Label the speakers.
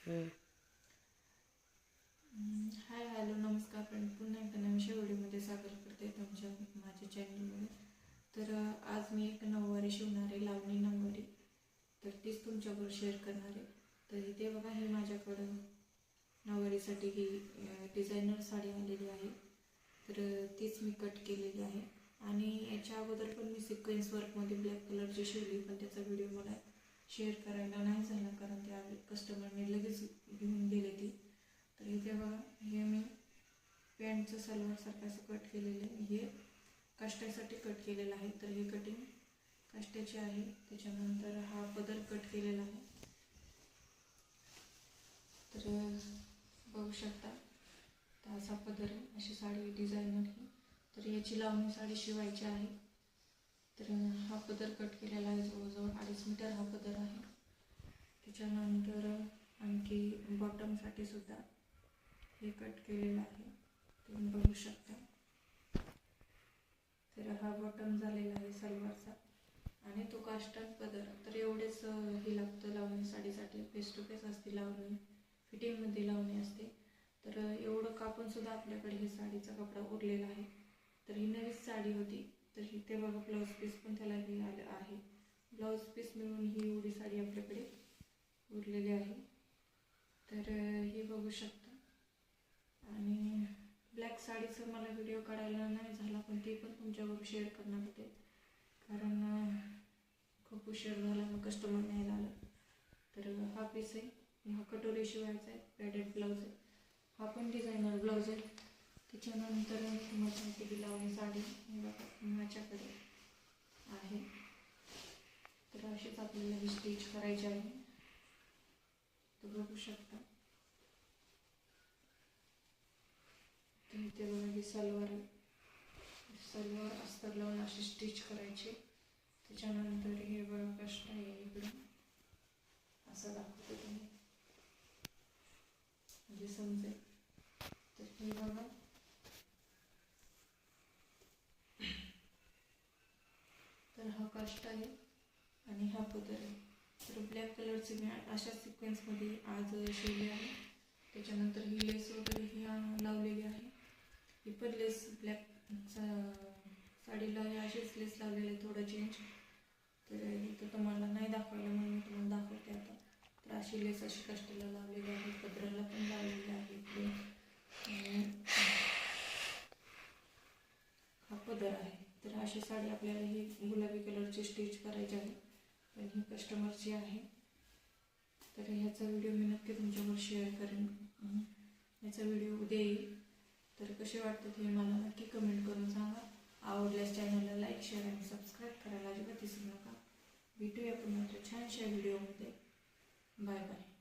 Speaker 1: Hi hello नमस्कार friend पुन्हा एकदा नवीनशा व्हिडिओमध्ये स्वागत करते तुमच्या माझ्या चॅनलमध्ये. तर आज मी एक नऊवारी शिवणार आहे लावणी नऊवारी. तर तीच तुमच्याबरोबर शेअर करणार आहे. तर इथे बघा ही माझ्याकडं नऊवारीसाठी ही डिझायनर साडी आलेली आहे. तर तीच मी कट केलेली आहे. आणि याच्या अगोदर पण मी सिक्वेन्स वर्कमध्ये ब्लॅक कलरची शिवली पण त्याचा व्हिडिओ मला शेअर करायला नाही झाला कारण त्या कस्टमरने लगेच घेऊन गेले ती. तर इथे बघा हे मी पॅन्टचं सलवारसारखं असं कट केलेलं आहे. हे काष्ट्यासाठी कट केलेलं आहे. तर हे कटिंग काष्ट्याचे आहे. त्याच्यानंतर हा पदर कट केलेला आहे. तर बघू शकता तर असा पदर आहे. अशी साडी डिझायनर ही तर याची लावणी साडी शिवायची आहे. तर हा पदर कट केलेला आहे जवळजवळ अडीच मीटर हा पदर आहे. त्याच्यानंतर आणखी बॉटमसाठी सुद्धा हे कट केलेलं आहे. तुम्ही बघू शकता. तर हा बॉटम झालेला आहे सलवारचा. आणि तो काष्टात पदर. तर एवढेच हे लागतं लावणी साडीसाठी. फेस टू फेस असते लावणी फिटिंगमध्ये लावणी असते. तर एवढं कापून सुद्धा आपल्याकडे हे साडीचा कपडा उरलेला आहे. तर ही नवीच साडी होती. ते बघा ब्लाऊज पीस पण त्याला हे आलं आहे. ब्लाऊज पीस मिळून ही एवढी साडी आपल्याकडे उरलेली आहे. तर हे बघू शकता. आणि ब्लॅक साडीचं मला व्हिडिओ काढायला नाही झाला पण ते पण तुमच्याबरोबर शेअर करणार होते. कारण खूप उशीर झाला मग कस्टमर नाही आलं. तर हा पीस आहे. हा कटोरी शिवायचा आहे पॅडेड ब्लाऊज आहे. हा पण डिझायनर ब्लाऊज आहे. त्याच्यानंतर तुम्हाला सांगते लावणी साडी. हे बघा. माझ्याकडे आहे. तर अशीच आपल्याला ही स्टिच करायची आहे. तर बघू शकता. तर इथे बघा ही सलवार सलवार अस्तर लावून अशी स्टिच करायची. त्याच्यानंतर हे बघा कष्ट आहे इकडून असं दाखवतो तुम्ही म्हणजे समजेल तर हे बघा तर हा काष्ट आहे आणि हा पदर आहे. तर ब्लॅक कलरचे मी अशा सिक्वेन्समध्ये आज शिवले आहे. त्याच्यानंतर ही लेस वगैरे ही लावलेली आहे. ही पण लेस ब्लॅक साडीला हे अशीच लेस लावलेली आहे थोडं चेंज तर इथं तुम्हाला नाही दाखवायला म्हणून मी तुम्हाला दाखवते आता. तर अशी लेस अशी कष्टाला लावलेली आहे पदराला पण लावलेली आहे हा पदर आहे. तर अशी साडी आपल्याला ही गुलाबी कलरची स्टिच करायची आहे. पण ही कस्टमरची आहे. तर ह्याचा व्हिडिओ मी नक्की तुमच्यावर शेअर करेन. ह्याचा व्हिडिओ उद्या येईल. तर कसे वाटतात हे मला नक्की कमेंट करून सांगा. आवडल्यास चॅनलला लाईक शेअर आणि सबस्क्राईब करायला अजिबात विसरू नका. भेटूया पुन्हा छानशा व्हिडिओमध्ये बाय बाय